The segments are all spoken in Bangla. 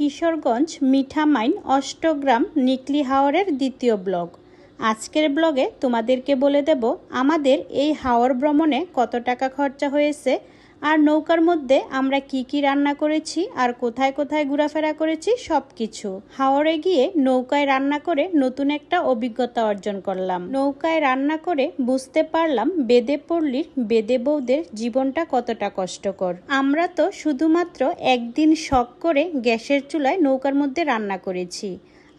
কিশোরগঞ্জ মিঠামাইন অষ্টগ্রাম নিকলি হাওরের দ্বিতীয় ব্লগ। আজকের ব্লগে তোমাদেরকে বলে দেব, আমাদের এই হাওর ভ্রমণে কত টাকা খরচা হয়েছে আর নৌকার মধ্যে আমরা কি কি রান্না করেছি আর কোথায় কোথায় ঘোরাফেরা করেছি সব কিছু হাওড়ে গিয়ে নৌকায় রান্না করে নতুন একটা অভিজ্ঞতা অর্জন করলাম। নৌকায় রান্না করে বুঝতে পারলাম বেদে পল্লীর বেদে বৌদের জীবনটা কতটা কষ্টকর। আমরা তো শুধুমাত্র একদিন শখ করে গ্যাসের চুলায় নৌকার মধ্যে রান্না করেছি।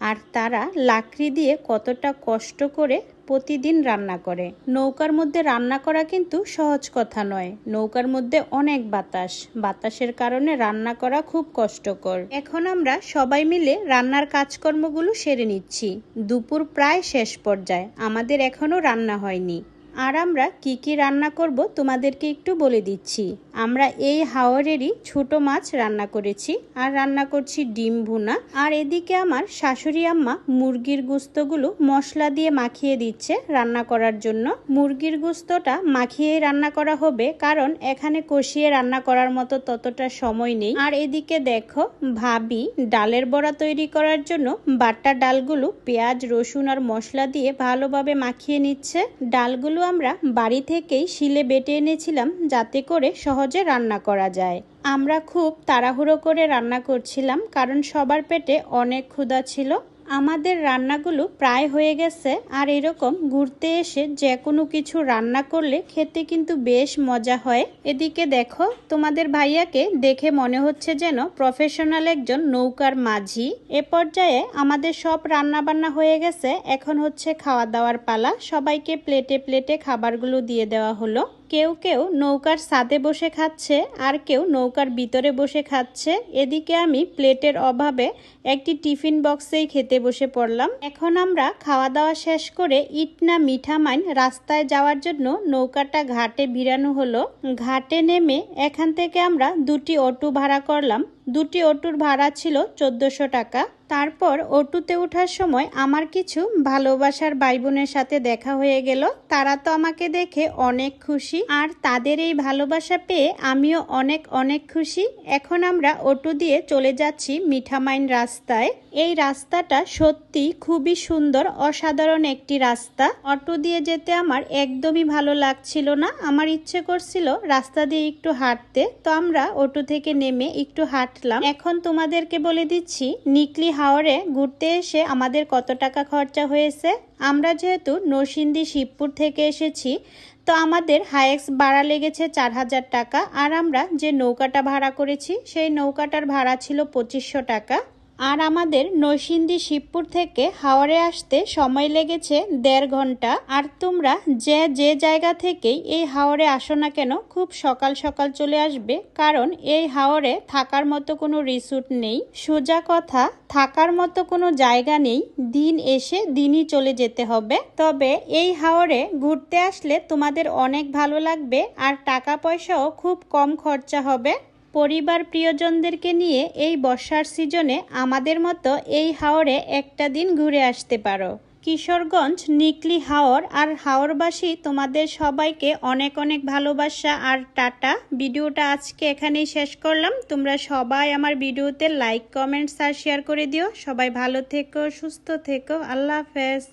আর তারা লাকড়ি দিয়ে কতটা কষ্ট করে প্রতিদিন রান্না করে। নৌকার মধ্যে রান্না করা কিন্তু সহজ কথা নয়। নৌকার মধ্যে অনেক বাতাস। বাতাসের কারণে রান্না করা খুব কষ্টকর। এখন আমরা সবাই মিলে রান্নার কাজকর্মগুলো সেরে নিচ্ছি। দুপুর প্রায় শেষ পর্যায়ে। আমাদের এখনও রান্না হয়নি। আর আমরা কি কি রান্না করব তোমাদেরকে একটু বলে দিচ্ছি। আমরা এই হাওয়ারেরই ছোট মাছ রান্না করেছি আর রান্না করছি ডিম ভুনা। আর এদিকে আমার শাশুড়ি আম্মা মুরগির গুস্তগুলো মশলা দিয়ে মাখিয়ে দিচ্ছে রান্না করার জন্য। মুরগির গুস্তটা মাখিয়েই রান্না করা হবে কারণ এখানে কষিয়ে রান্না করার মতো ততটা সময় নেই। আর এদিকে দেখো ভাবি ডালের বড়া তৈরি করার জন্য বাটা ডালগুলো পেঁয়াজ, রসুন আর মশলা দিয়ে ভালোভাবে মাখিয়ে নিচ্ছে। ডালগুলো আমরা বাড়ি থেকেই শিলে বেটে এনেছিলাম যাতে করে সহজে রান্না করা যায়। আমরা খুব তাড়াহুড়ো করে রান্না করছিলাম কারণ সবার পেটে অনেক ক্ষুধা ছিল। আমাদের রান্নাগুলো প্রায় হয়ে গেছে, আর এরকম ঘুরতে এসে যে কোনো কিছু রান্না করলে খেতে কিন্তু বেশ মজা হয়। এদিকে দেখো, তোমাদের ভাইয়াকে দেখে মনে হচ্ছে যেন প্রফেশনাল একজন নৌকার মাঝি। এ পর্যায়ে আমাদের সব রান্না বান্না হয়ে গেছে, এখন হচ্ছে খাওয়া দাওয়ার পালা। সবাইকে প্লেটে প্লেটে খাবারগুলো দিয়ে দেওয়া হলো। কেউ কেউ নৌকার সাদে বসে খাচ্ছে আর কেউ নৌকার ভিতরে বসে খাচ্ছে। এদিকে আমি প্লেটের অভাবে একটি টিফিন বক্সেই খেতে বসে পড়লাম। এখন আমরা খাওয়া দাওয়া শেষ করে ইটনা মিঠা মাইন রাস্তায় যাওয়ার জন্য নৌকাটা ঘাটে ভিড়ানো হলো। ঘাটে নেমে এখান থেকে আমরা দুটি অটো ভাড়া করলাম। দুটি অটুর ভাড়া ছিল চোদ্দোশো টাকা। তারপর অটুতে ওঠার সময় আমার কিছু ভালোবাসার ভাই বোনের সাথে দেখা হয়ে গেল। তারা তো আমাকে দেখে অনেক খুশি আর তাদের এই ভালোবাসা পেয়ে আমিও অনেক অনেক খুশি। এখন আমরা অটো দিয়ে চলে যাচ্ছি মিঠামাইন রাস্তায়। এই রাস্তাটা সত্যি খুবই সুন্দর, অসাধারণ একটি রাস্তা। অটো দিয়ে যেতে আমার একদমই ভালো লাগছিল না। আমার ইচ্ছে করছিল রাস্তা দিয়ে একটু হাঁটতে। তো আমরা অটো থেকে নেমে একটু হাঁটলাম। এখন তোমাদেরকে বলে দিচ্ছি, নিকলি হাওড়ে ঘুরতে এসে আমাদের কত টাকা খরচা হয়েছে? আমরা যেহেতু নরসিংদী শিবপুর থেকে এসেছি, তো আমাদের হায়েক্স ভাড়া লেগেছে চার হাজার টাকা। আর আমরা যে নৌকাটা ভাড়া করেছি, সেই নৌকাটার ভাড়া ছিল পঁচিশশো টাকা। আর আমাদের নৈসিন্দি শিবপুর থেকে হাওড়ে আসতে সময় লেগেছে দেড় ঘণ্টা। আর তোমরা যে যে জায়গা থেকেই এই হাওড়ে আসো না কেন, খুব সকাল সকাল চলে আসবে। কারণ এই হাওড়ে থাকার মতো কোনো রিসোর্ট নেই। সোজা কথা, থাকার মতো কোনো জায়গা নেই। দিন এসে দিনই চলে যেতে হবে। তবে এই হাওড়ে ঘুরতে আসলে তোমাদের অনেক ভালো লাগবে। আর টাকা পয়সাও খুব কম খরচা হবে। পরিবার প্রিয়জনদেরকে নিয়ে এই বর্ষার সিজনে আমাদের মতো এই হাওরে একটা দিন ঘুরে আসতে পারো। কিশোরগঞ্জ, নিকলি হাওর আর হাওরবাসী, তোমাদের সবাইকে অনেক অনেক ভালোবাসা। আর টাটা, ভিডিওটা আজকে এখানেই শেষ করলাম। তোমরা সবাই আমার ভিডিওতে লাইক কমেন্টস আর শেয়ার করে দিও। সবাই ভালো থেকো, সুস্থ থেকো। আল্লাহ হাফেজ।